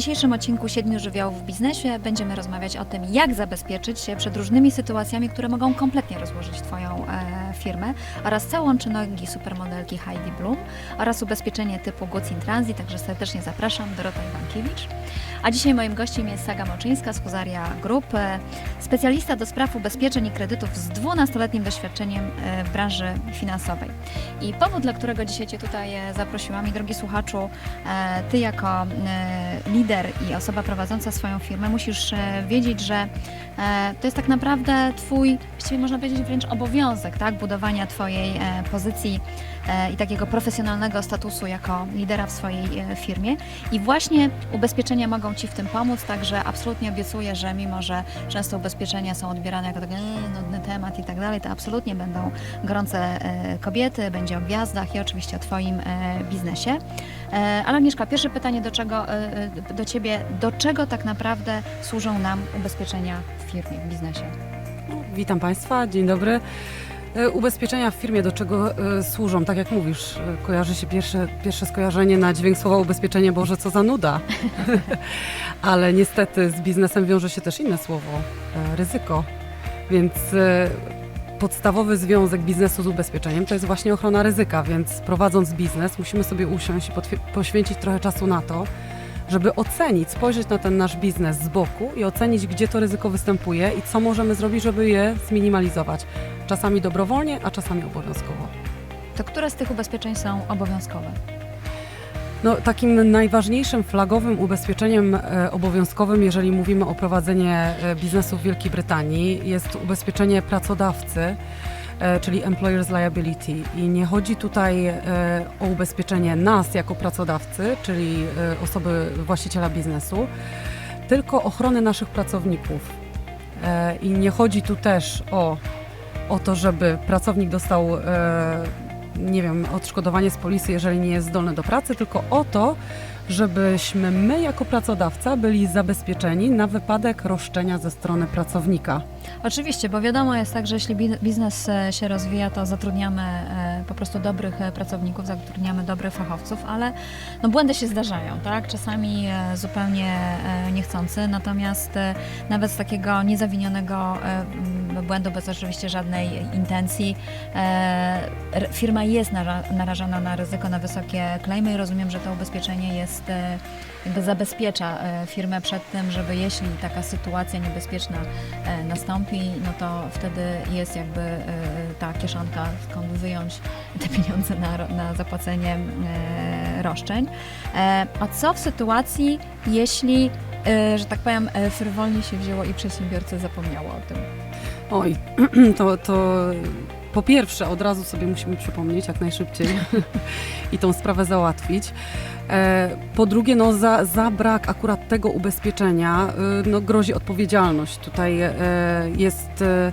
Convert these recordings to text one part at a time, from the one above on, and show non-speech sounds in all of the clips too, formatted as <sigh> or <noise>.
dzisiejszym odcinku Siedmiu Żywiołów w biznesie będziemy rozmawiać o tym, jak zabezpieczyć się przed różnymi sytuacjami, które mogą kompletnie rozłożyć Twoją e, firmę oraz całą nogi supermodelki Heidi Blum oraz ubezpieczenie typu Goods in Transit, także serdecznie zapraszam, Dorota Iwankiewicz. A dzisiaj moim gościem jest Saga Moczyńska z Huzaria Group, e, specjalista do spraw ubezpieczeń i kredytów z 12-letnim doświadczeniem e, w branży finansowej. I powód, dla którego dzisiaj Cię tutaj e, zaprosiłam i drogi słuchaczu, Ty jako lider i osoba prowadząca swoją firmę musisz wiedzieć, że to jest tak naprawdę Twój, właściwie można powiedzieć wręcz obowiązek, tak, budowania Twojej pozycji i takiego profesjonalnego statusu jako lidera w swojej firmie. I właśnie ubezpieczenia mogą Ci w tym pomóc, także absolutnie obiecuję, że mimo, że często ubezpieczenia są odbierane jako taki "Eee, nudny temat i tak dalej, to absolutnie będą gorące e, kobiety, będzie o gwiazdach i oczywiście o Twoim e, biznesie. E, Ale Agnieszka, pierwsze pytanie do, czego, do Ciebie. Do czego tak naprawdę służą nam ubezpieczenia w firmie, w biznesie? Witam Państwa, dzień dobry. E, Ubezpieczenia w firmie do czego e, służą? Tak jak mówisz, e, kojarzy się pierwsze, pierwsze skojarzenie na dźwięk słowa ubezpieczenie, Boże, co za nuda. <laughs> Ale niestety z biznesem wiąże się też inne słowo, ryzyko. Więc podstawowy związek biznesu z ubezpieczeniem to jest właśnie ochrona ryzyka, więc prowadząc biznes musimy sobie usiąść i poświęcić trochę czasu na to, żeby ocenić, spojrzeć na ten nasz biznes z boku i ocenić, gdzie to ryzyko występuje i co możemy zrobić, żeby je zminimalizować. Czasami dobrowolnie, a czasami obowiązkowo. To które z tych ubezpieczeń są obowiązkowe? No, takim najważniejszym flagowym ubezpieczeniem e, obowiązkowym, jeżeli mówimy o prowadzeniu e, biznesu w Wielkiej Brytanii, jest ubezpieczenie pracodawcy, czyli Employer's Liability. I nie chodzi tutaj e, o ubezpieczenie nas jako pracodawcy, czyli e, osoby właściciela biznesu, tylko ochrony naszych pracowników. E, I nie chodzi tu też o, o to, żeby pracownik dostał e, nie wiem, odszkodowanie z polisy, jeżeli nie jest zdolny do pracy, tylko o to, żebyśmy my jako pracodawca byli zabezpieczeni na wypadek roszczenia ze strony pracownika. Oczywiście, bo wiadomo jest tak, że jeśli bi- biznes e, się rozwija, to zatrudniamy e, po prostu dobrych e, pracowników, zatrudniamy dobrych fachowców, ale no, błędy się zdarzają, tak? Czasami zupełnie niechcący, natomiast nawet z takiego niezawinionego błędu, bez oczywiście żadnej intencji, firma jest nara- narażona na ryzyko, na wysokie klejmy i rozumiem, że to ubezpieczenie jest e, jakby zabezpiecza e, firmę przed tym, żeby jeśli taka sytuacja niebezpieczna e, nastąpi, no to wtedy jest jakby e, ta kieszonka, skąd wyjąć te pieniądze na, na zapłacenie roszczeń. A co w sytuacji, jeśli, że tak powiem, frywolnie się wzięło i przedsiębiorcy zapomniało o tym? Oj, <clears throat> to, to po pierwsze od razu sobie musimy przypomnieć jak najszybciej <laughs> i tą sprawę załatwić. E, Po drugie, no za, za brak akurat tego ubezpieczenia y, no, grozi odpowiedzialność. Tutaj e, jest e,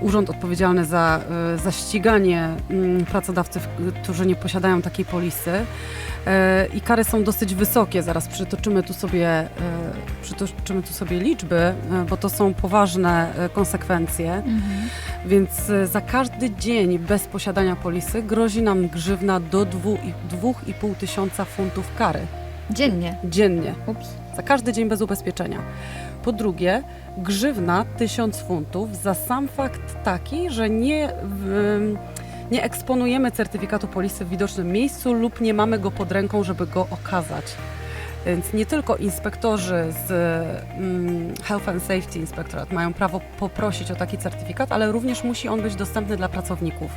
urząd odpowiedzialny za, e, za ściganie mm, pracodawców, którzy nie posiadają takiej polisy. E, I kary są dosyć wysokie. Zaraz przytoczymy tu sobie, e, przytoczymy tu sobie liczby, e, bo to są poważne e, konsekwencje. Więc e, za każdy dzień bez posiadania polisy grozi nam grzywna do dwu i- 2,5 tysiąca funtów kary Dziennie. dziennie. Ups. Za każdy dzień bez ubezpieczenia. Po drugie, grzywna 1000 funtów za sam fakt taki, że nie, nie eksponujemy certyfikatu polisy w widocznym miejscu lub nie mamy go pod ręką, żeby go okazać. Więc nie tylko inspektorzy z mm, Health and Safety Inspectorate mają prawo poprosić o taki certyfikat, ale również musi on być dostępny dla pracowników.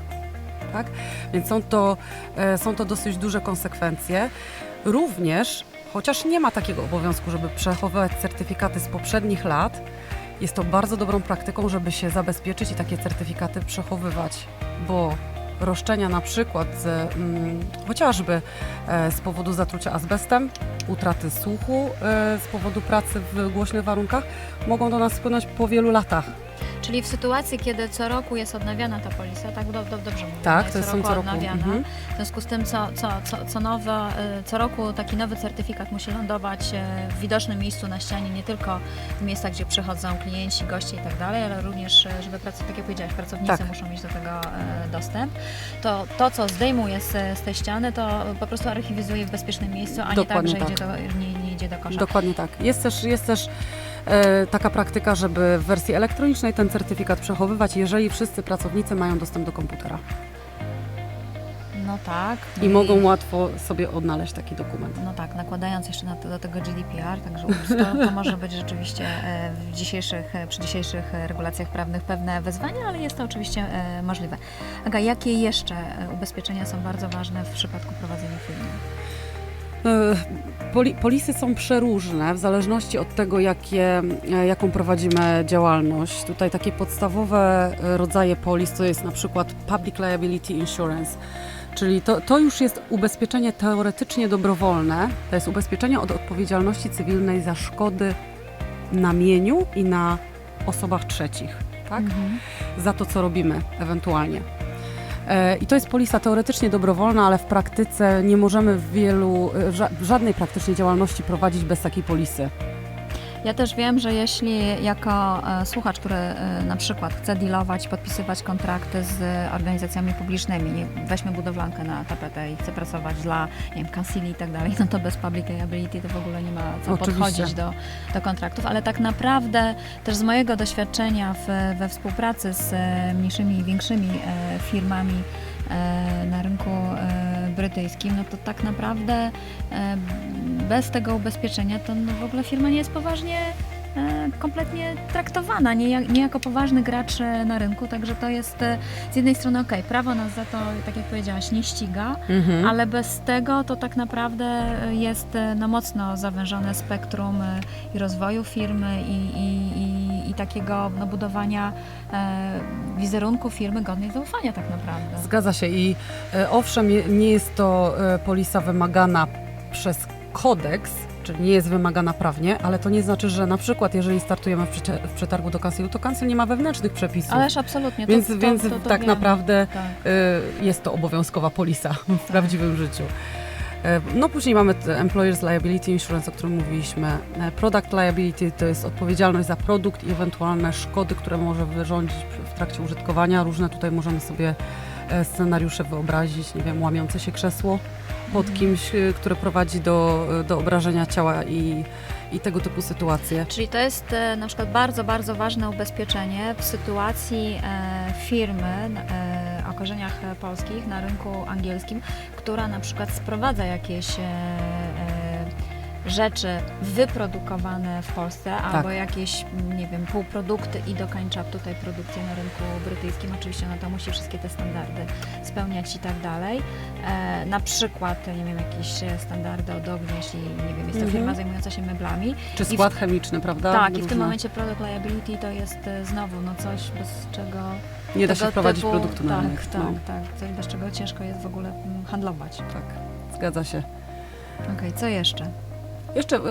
Tak? Więc są to, e, są to dosyć duże konsekwencje. Również, chociaż nie ma takiego obowiązku, żeby przechowywać certyfikaty z poprzednich lat, jest to bardzo dobrą praktyką, żeby się zabezpieczyć i takie certyfikaty przechowywać, bo roszczenia na przykład z, mm, chociażby e, z powodu zatrucia azbestem, utraty słuchu e, z powodu pracy w głośnych warunkach mogą do nas spłynąć po wielu latach. Czyli w sytuacji, kiedy co roku jest odnawiana ta polisa, tak do, do, dobrze mówię, Tak, to jest co roku co roku. odnawiana. Mhm. W związku z tym co, co, co, co, nowe, y, co roku taki nowy certyfikat musi lądować y, w widocznym miejscu na ścianie, nie tylko w miejscach, gdzie przychodzą klienci, goście i tak dalej, ale również, y, żeby, prac- tak jak powiedziałaś, pracownicy Tak. muszą mieć do tego dostęp. To, to co zdejmuje z, z tej ściany, to po prostu archiwizuje w bezpiecznym miejscu, a Dokładnie nie tak, że tak. idzie do, nie, nie, idzie do kosza. Dokładnie tak. Jest też, jest też taka praktyka, żeby w wersji elektronicznej ten certyfikat przechowywać, jeżeli wszyscy pracownicy mają dostęp do komputera No tak. i mogą łatwo sobie odnaleźć taki dokument. No tak, nakładając jeszcze na to, do tego GDPR, także ups, to, to <laughs> może być rzeczywiście e, w dzisiejszych, e, przy dzisiejszych e, regulacjach prawnych pewne wyzwanie, ale jest to oczywiście e, możliwe. Aga, jakie jeszcze e, ubezpieczenia są bardzo ważne w przypadku prowadzenia firmy? E, Poli, polisy są przeróżne w zależności od tego, jakie, e, jaką prowadzimy działalność. Tutaj takie podstawowe e, rodzaje polis to jest na przykład Public Liability Insurance, czyli to, to już jest ubezpieczenie teoretycznie dobrowolne. To jest ubezpieczenie od odpowiedzialności cywilnej za szkody na mieniu i na osobach trzecich. Tak? Mhm. za to, co robimy ewentualnie. E, I to jest polisa teoretycznie dobrowolna, ale w praktyce nie możemy w wielu, e, ża- żadnej praktycznie działalności prowadzić bez takiej polisy. Ja też wiem, że jeśli jako e, słuchacz, który e, na przykład chce dealować, podpisywać kontrakty z organizacjami publicznymi, weźmy budowlankę na tapetę i chce pracować dla nie wiem, Cancili i tak dalej, no to bez public liability to w ogóle nie ma co Oczywiście. podchodzić do, do kontraktów, ale tak naprawdę też z mojego doświadczenia w, we współpracy z e, mniejszymi i większymi firmami na rynku e, brytyjskim, no to tak naprawdę e, bez tego ubezpieczenia to no w ogóle firma nie jest poważnie e, kompletnie traktowana, nie, jak- nie jako poważny gracz e, na rynku, także to jest e, z jednej strony ok, prawo nas za to, tak jak powiedziałaś, nie ściga, ale bez tego to tak naprawdę jest e, no, mocno zawężone spektrum e, i rozwoju firmy i, i, i, i takiego no, budowania e, wizerunku firmy godnej zaufania tak naprawdę. Zgadza się i e, owszem, nie jest to e, polisa wymagana przez kodeks, czyli nie jest wymagana prawnie, ale to nie znaczy, że na przykład jeżeli startujemy w, w przetargu do kancelu, to kancel nie ma wewnętrznych przepisów. Ależ absolutnie. więc to, to, więc to, to tak naprawdę Tak. y, jest to obowiązkowa polisa w prawdziwym życiu. E, No później mamy Employers Liability Insurance, o którym mówiliśmy. E, Product Liability to jest odpowiedzialność za produkt i ewentualne szkody, które może wyrządzić w trakcie użytkowania. Różne tutaj możemy sobie e, scenariusze wyobrazić, nie wiem, łamiące się krzesło pod Mhm. kimś, które prowadzi do, do obrażenia ciała i, i tego typu sytuacje. Czyli to jest na przykład bardzo, bardzo ważne ubezpieczenie w sytuacji firmy korzeniach e, polskich na rynku angielskim, która na przykład sprowadza jakieś e, e, rzeczy wyprodukowane w Polsce albo jakieś, nie wiem, półprodukty i dokańcza tutaj produkcję na rynku brytyjskim. Oczywiście ona to musi wszystkie te standardy spełniać i tak dalej. E, na przykład, nie wiem, jakieś standardy od ognia, jeśli, nie wiem, jest to Mhm. firma zajmująca się meblami, Czy w- skład chemiczny, prawda? tak, i w tym Różne. momencie product liability to jest e, znowu no coś, bez czego. Nie da się prowadzić typu- produktu na Tak, rynek. tak, No, tak. Coś, bez czego ciężko jest w ogóle mm, handlować. tak, zgadza się. Okej, co jeszcze? Jeszcze e,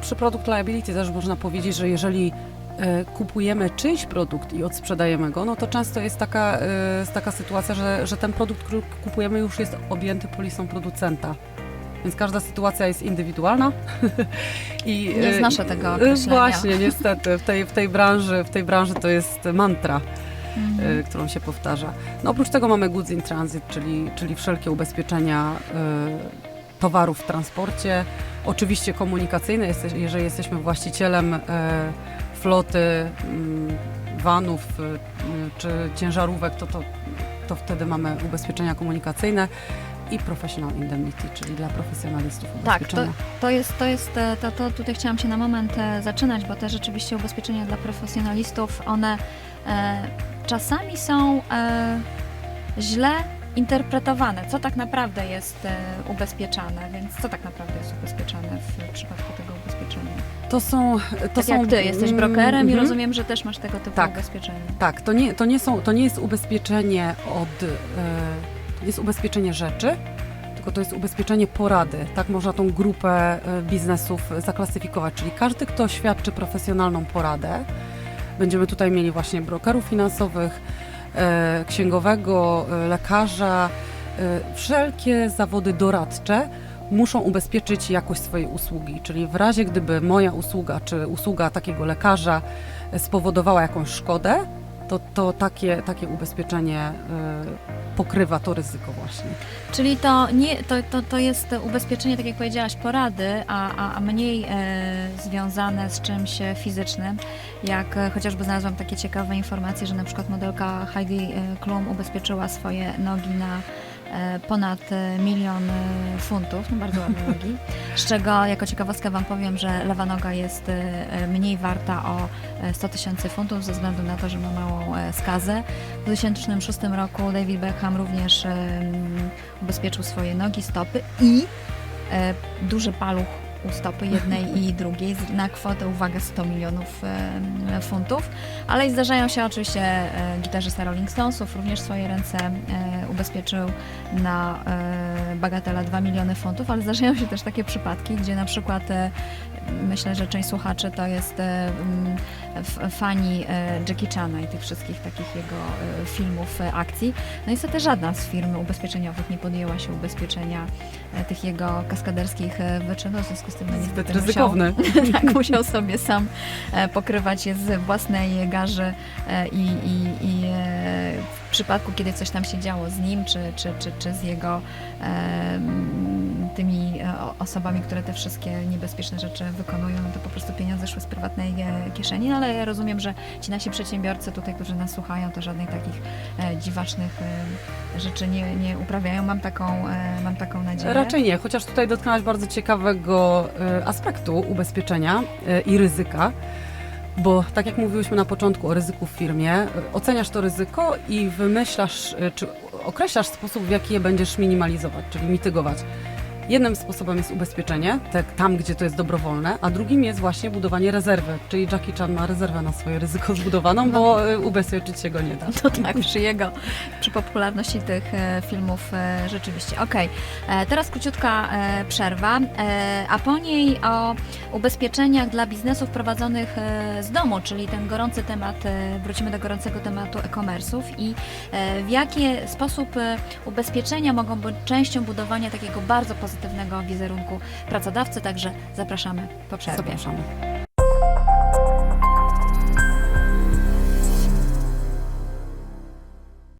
przy product liability też można powiedzieć, że jeżeli e, kupujemy czyjś produkt i odsprzedajemy go, no to często jest taka, e, jest taka sytuacja, że, że ten produkt, który kupujemy już jest objęty polisą producenta. Więc każda sytuacja jest indywidualna. <laughs> I, Nie znoszę tego określenia. Właśnie, niestety. W tej, w, tej branży, w tej branży to jest mantra, Mhm. którą się powtarza. No oprócz tego mamy goods in transit, czyli, czyli wszelkie ubezpieczenia towarów w transporcie. Oczywiście komunikacyjne, jeżeli jesteśmy właścicielem e, floty mm, vanów e, czy ciężarówek, to, to, to wtedy mamy ubezpieczenia komunikacyjne i professional indemnity, czyli dla profesjonalistów Tak, to, ubezpieczenia. to jest, to jest, e, to, to tutaj chciałam się na moment zaczynać, bo te rzeczywiście ubezpieczenia dla profesjonalistów, one e, czasami są e, źle interpretowane, co tak naprawdę jest e, ubezpieczane, więc co tak naprawdę jest ubezpieczane w przypadku tego ubezpieczenia? To są... To tak są, jak ty jesteś mm, brokerem i mhm. rozumiem, że też masz tego typu Tak. ubezpieczenie. Tak, to nie, to nie, są, to nie jest ubezpieczenie od. To jest ubezpieczenie rzeczy, tylko to jest ubezpieczenie porady. Tak można tą grupę e, biznesów zaklasyfikować. Czyli każdy, kto świadczy profesjonalną poradę, będziemy tutaj mieli właśnie brokerów finansowych, księgowego, e, lekarza, e, wszelkie zawody doradcze. Muszą ubezpieczyć jakość swojej usługi, czyli w razie gdyby moja usługa czy usługa takiego lekarza spowodowała jakąś szkodę, to, to takie, takie ubezpieczenie y, pokrywa to ryzyko właśnie. Czyli to, nie, to, to, to jest ubezpieczenie, tak jak powiedziałaś, porady, a, a, a mniej e, związane z czymś e, fizycznym. Jak e, chociażby znalazłam takie ciekawe informacje, że na przykład modelka Heidi e, Klum ubezpieczyła swoje nogi na e, ponad e, milion e, funtów, no bardzo ładne <laughs> nogi, z czego jako ciekawostkę Wam powiem, że lewa noga jest e, mniej warta o e, 100 tysięcy funtów ze względu na to, że ma małą skazę. W 2006 roku David Beckham również ubezpieczył swoje nogi, stopy i duży paluch u stopy jednej i <laughs> drugiej na kwotę, uwaga, 100 milionów funtów. Ale zdarzają się oczywiście e, gitarzysta Rolling Stonesów, również swoje ręce e, ubezpieczył na e, bagatela 2 miliony funtów, ale zdarzają się też takie przypadki, gdzie na przykład myślę, że część słuchaczy to jest fani Jackie Chana i tych wszystkich takich jego filmów, akcji. No niestety żadna z firm ubezpieczeniowych nie podjęła się ubezpieczenia tych jego kaskaderskich wyczynów, w związku z tym no, Zbyt niestety ryzykowny. Musiał, <laughs> tak, musiał sobie sam e, pokrywać je z własnej garzy e, i, i, i e, w przypadku, kiedy coś tam się działo z nim, czy, czy, czy, czy z jego tymi osobami, które te wszystkie niebezpieczne rzeczy wykonują, no to po prostu pieniądze szły z prywatnej e, kieszeni, no ale ja rozumiem, że ci nasi przedsiębiorcy tutaj, którzy nas słuchają, to żadnych takich e, dziwacznych e, rzeczy nie, nie uprawiają. Mam taką, mam taką nadzieję. Raczej nie, chociaż tutaj dotknęłaś bardzo ciekawego aspektu ubezpieczenia i ryzyka. Bo tak jak mówiłyśmy na początku o ryzyku w firmie, oceniasz to ryzyko i wymyślasz, czy określasz sposób, w jaki je będziesz minimalizować, czyli mitygować. Jednym sposobem jest ubezpieczenie, tak, tam gdzie to jest dobrowolne, a drugim jest właśnie budowanie rezerwy, czyli Jackie Chan ma rezerwę na swoje ryzyko zbudowaną, bo e, ubezpieczyć się go nie da. To tak, przy jego, przy popularności tych e, filmów e, rzeczywiście. Okej, e, teraz króciutka przerwa, a po niej o ubezpieczeniach dla biznesów prowadzonych z domu, czyli ten gorący temat, wrócimy do gorącego tematu e-commerce'ów i w jaki sposób ubezpieczenia mogą być częścią budowania takiego bardzo pozytywnego wizerunku pracodawcy, także zapraszamy po przerwie. Zapraszamy.